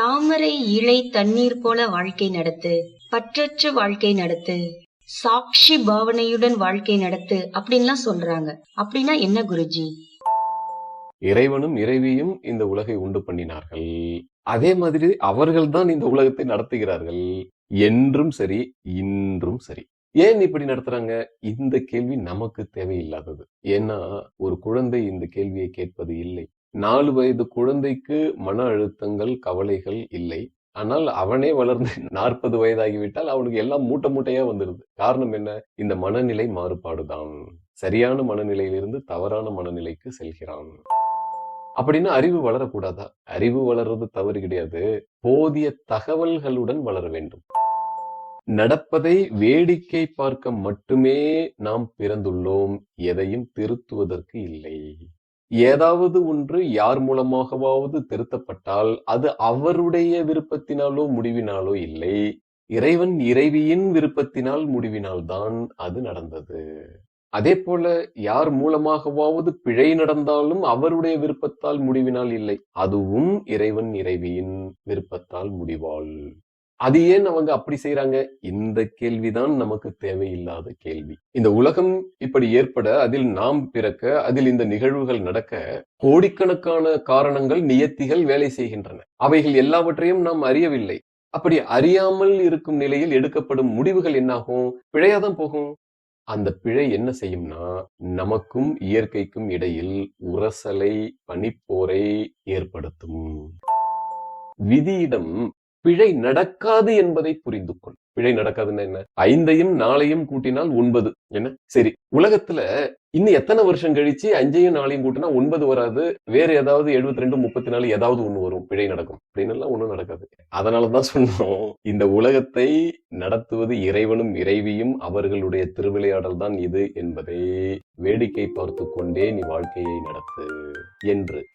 தாமரை இழை தண்ணீர் போல வாழ்க்கை நடத்து பற்றற்று வாழ்க்கை நடத்து சாட்சி பாவனையுடன் வாழ்க்கை நடத்து அப்படின்லாம் சொல்றாங்க. அப்படின்னா என்ன குருஜி? இறைவனும் இறைவியும் இந்த உலகை உண்டு பண்ணினார்கள். அதே மாதிரி அவர்கள் தான் இந்த உலகத்தை நடத்துகிறார்கள். என்றும் சரி இன்றும் சரி. ஏன் இப்படி நடத்துறாங்க? இந்த கேள்வி நமக்கு தேவையில்லாதது. ஏன்னா ஒரு குழந்தை இந்த கேள்வியை கேட்பது இல்லை. நாலு வயது குழந்தைக்கு மன அழுத்தங்கள் கவலைகள் இல்லை. ஆனால் அவனே வளர்ந்து நாற்பது வயதாகிவிட்டால் அவனுக்கு எல்லாம் மூட்டை மூட்டையா வந்துருது. காரணம் என்ன? இந்த மனநிலை மாறுபாடுதான். சரியான மனநிலையிலிருந்து தவறான மனநிலைக்கு செல்கிறான். அப்படின்னா அறிவு வளரக்கூடாதா? அறிவு வளர்றது தவறு கிடையாது. போதிய தகவல்களுடன் வளர வேண்டும். நடப்பதை வேடிக்கை பார்க்க மட்டுமே நாம் பிறந்துள்ளோம். எதையும் திருத்துவதற்கு இல்லை. ஏதாவது ஒன்று யார் மூலமாகவாவது திருத்தப்பட்டால் அது அவருடைய விருப்பத்தினாலோ முடிவினாலோ இல்லை. இறைவன் இறைவியின் விருப்பத்தினால் முடிவினால் தான் அது நடந்தது. அதே போல யார் மூலமாகவாவது பிழை நடந்தாலும் அவருடைய விருப்பத்தால் முடிவினால் இல்லை. அதுவும் இறைவன் இறைவியின் விருப்பத்தால் முடிவாள் அது ஏன் அவங்க அப்படி செய்யறாங்க இந்த கேள்விதான் நமக்கு தேவையில்லாத கேள்வி. இந்த உலகம் இப்படி ஏற்பட அதில் நாம் பிறக்க அதில் இந்த நிகழ்வுகள் நடக்க கோடிக்கணக்கான காரணங்கள் நியத்திகள் வேலை செய்கின்றன. அவைகள் எல்லாவற்றையும் நாம் அறியவில்லை. அப்படி அறியாமல் இருக்கும் நிலையில் எடுக்கப்படும் முடிவுகள் என்னாகும்? பிழையாதான் போகும். அந்த பிழை என்ன செய்யும்னா நமக்கும் இயற்கைக்கும் இடையில் உரசலை பனிப்போரை ஏற்படுத்தும். விதியிடம் பிழை நடக்காது என்பதை புரிந்து கொள். பிழை நடக்காதுன்னா என்ன? ஐந்தையும் நாளையும் கூட்டினால் ஒன்பது. என்ன? சரி. உலகத்துல இன்னும் எத்தனை வருஷம் கழிச்சு அஞ்சையும் நாளையும் கூட்டினா ஒன்பது வராது? வேற ஏதாவது எழுபத்தி ரெண்டு முப்பத்தி நாலு ஏதாவது ஒண்ணு வரும். பிழை நடக்கும். அப்படின்னு எல்லாம் ஒண்ணும் நடக்காது. அதனாலதான் சொன்னோம். இந்த உலகத்தை நடத்துவது இறைவனும் இறைவியும் அவர்களுடைய திருவிளையாடல் தான் இது என்பதை வேடிக்கை பார்த்து கொண்டே நீ வாழ்க்கையை நடத்து என்று